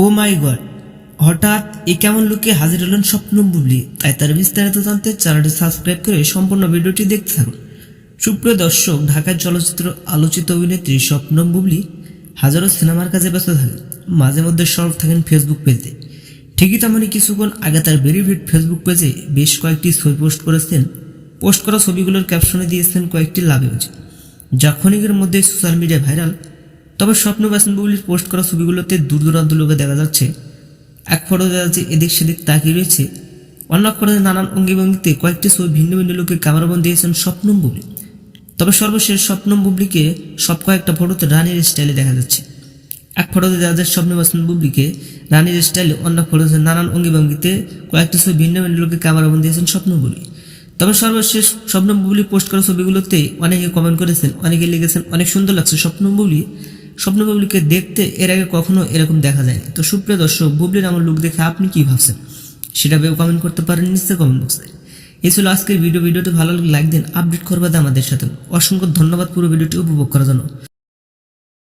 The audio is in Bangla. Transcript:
ও মাই গড, হঠাৎ এ কেমন লোকে হাজির হলেন স্বপ্ন বুবলি? তাই তার বিস্তারিত জানতে চ্যানেলটি সাবস্ক্রাইব করে সম্পূর্ণ ভিডিওটি দেখতে থাকুন। সুপ্রিয় দর্শক, ঢাকার চলচ্চিত্র আলোচিত অভিনেত্রী স্বপ্নম বুবলি হাজারো সিনেমার কাজে ব্যস্ত থাকেন। মাঝে মধ্যে সরব থাকেন ফেসবুক পেজে। ঠিকই তেমনই কিছুক্ষণ আগে তার ভেরিফিড ফেসবুক পেজে বেশ কয়েকটি ছবি পোস্ট করেছেন। পোস্ট করা ছবিগুলোর ক্যাপশনে দিয়েছেন কয়েকটি লাভ যা ক্ষণিকের মধ্যে সোশ্যাল মিডিয়ায় ভাইরাল তবে স্বপ্ন ব্যাসন বুবলির পোস্ট করা ছবিগুলোতে দূর দূরান্ত লোকে দেখা যাচ্ছে। এক ফটো দেখা যাচ্ছে এদিক সেদিক তাকিয়ে রয়েছে। অন্য এক ফটোতে নানান অঙ্গিভঙ্গিতে কয়েকটি ছবি ভিন্ন ভিন্ন লোকে ক্যামেরাবন্দি দিয়েছেন স্বপ্নম বুবলি। তবে সর্বশেষ স্বপ্নম বুবলিকে সব কয়েকটা ফটোতে রানীর স্টাইলে দেখা যাচ্ছে। এক ফটোতে দেখা যাচ্ছে স্বপ্ন বাসন বুবলিকে রানীর স্টাইলে অন্য ফটোতে নানান অঙ্গিভঙ্গিতে কয়েকটি ছবি ভিন্ন ভিন্ন লোকে ক্যামেরাবন্দি দিয়েছেন স্বপ্ন বুবলি। তবে সর্বশেষ স্বপ্ন বুবলি পোস্ট করা ছবিগুলোতে অনেকে কমেন্ট করেছেন, অনেকে লিখেছেন, অনেক সুন্দর লাগছে স্বপ্ন বুবলি। স্বপ্ন বুবলিকে দেখতে এর আগে কখনো এরকম দেখা যায়নি। তো সুপ্রিয় দর্শক, বুবলির আমার লুক দেখে আপনি কি ভাবছেন? সেটা ভেবে কমেন্ট করতে পারেন নিশ্চয়ই কমেন্ট বক্সে এই ছিল আজকের ভিডিও ভিডিওটি ভালো লাগলে লাইক দিন আপডেট করবে আমাদের সাথে। অসংখ্য ধন্যবাদ পুরো ভিডিওটি উপভোগ করার জন্য।